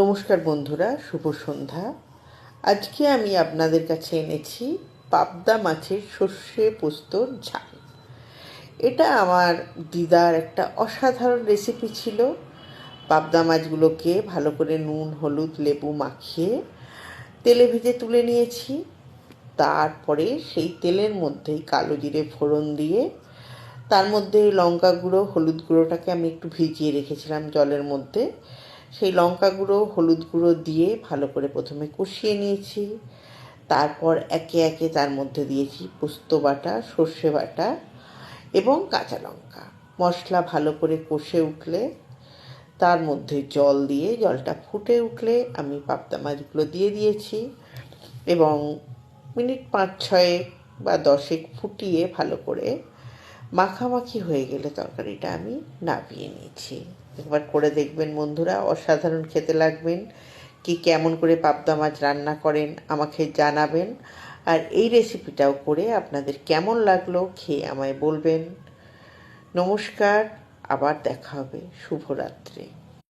নমস্কার বন্ধুরা, শুভ সন্ধ্যা। আজকে আমি আপনাদের কাছে এনেছি পাবদা মাছের সর্ষে পোস্তর ঝাল। এটা আমার দিদার একটা অসাধারণ রেসিপি ছিল। পাবদা মাছগুলোকে ভালো করে নুন, হলুদ, লেবু মাখিয়ে তেলে ভেজে তুলে নিয়েছি। তারপরে সেই তেলের মধ্যেই কালো জিরে ফোড়ন দিয়ে তার মধ্যে লঙ্কা গুঁড়ো, হলুদ গুঁড়োটাকে আমি একটু ভিজিয়ে রেখেছিলাম জলের মধ্যে। সেই লঙ্কা গুঁড়ো, হলুদ গুঁড়ো দিয়ে ভালো করে প্রথমে কষিয়ে নিয়েছি। তারপর একে একে তার মধ্যে দিয়েছি পোস্ত বাটা, সর্ষে বাটা এবং কাঁচা লঙ্কা। মশলা ভালো করে কষে উঠলে, তার মধ্যে জল দিয়ে জলটা ফুটে উঠলে আমি পাবদা মাছগুলো দিয়ে দিয়েছি এবং মিনিট পাঁচ ছয়েক বা দশেক ফুটিয়ে ভালো করে মাখামাখি হয়ে গেলে তরকারিটা আমি নাবিয়ে নিয়েছি। একবার করে দেখবেন বন্ধুরা, অসাধারণ খেতে লাগবেন। কি কেমন করে পাবদা মাছ রান্না করেন আমাকে জানাবেন। আর এই রেসিপিটাও করে আপনাদের কেমন লাগল খেয়ে আমায় বলবেন। নমস্কার, আবার দেখা হবে। শুভরাত্রি।